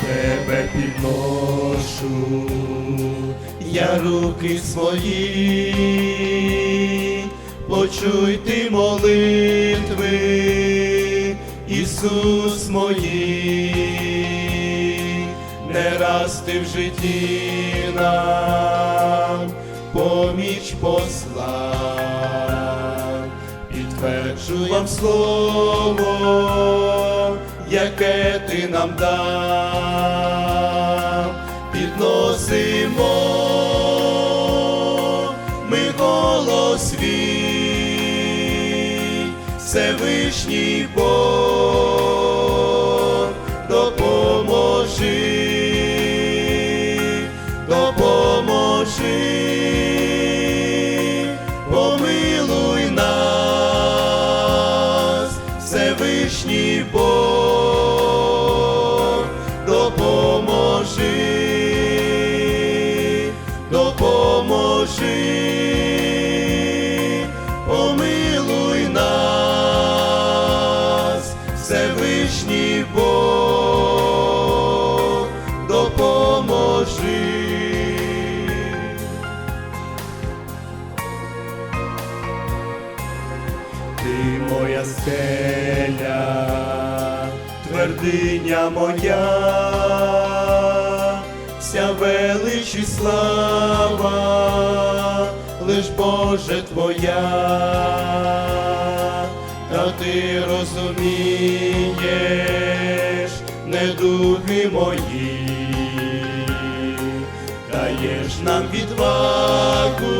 тебе підношу, я руки свої, почуй ти молитви, Ісус мої, не раз ти в житті нам поміч послав, підтверджую вам слово, яке ти нам дав, підносимо ми голос свій, Всевишній Бог, допоможи, допоможи, Всевишній Бог, Всевишній Бог, допоможи. Ти моя стеля, твердиня моя, вся велич і слава, лиш Боже Твоя, та ти розумієш недуги мої, даєш нам відвагу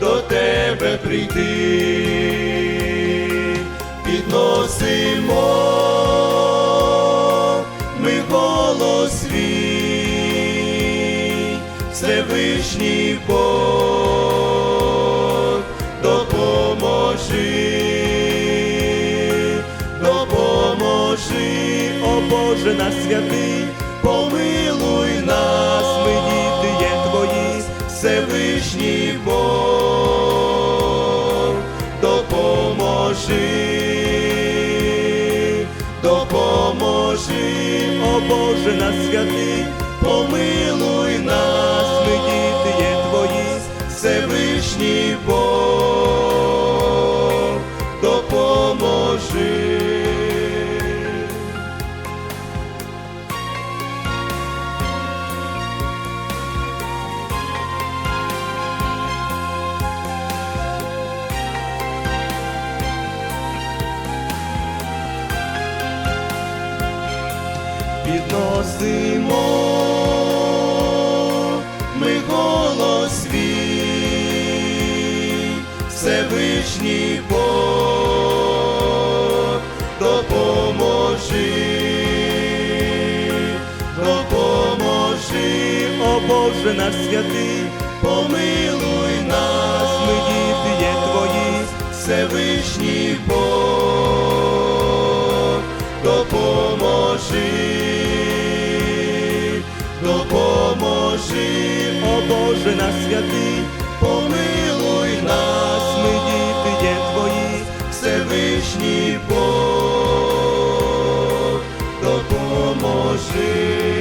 до тебе прийти, підносимо ми голос свій, Всевишній Бог, Боже наш святий, помилуй нас, ми діти є твої, Всевишній Бог, допоможи, допоможи, о Боже наш святий, помилуй нас, підносимо ми голос свій, Всевишній Бог, допоможи, допоможи, о Боже наш святий, помилуй нас, ми діти є твої, Всевишній Бог, Всевишній Бог, допоможи.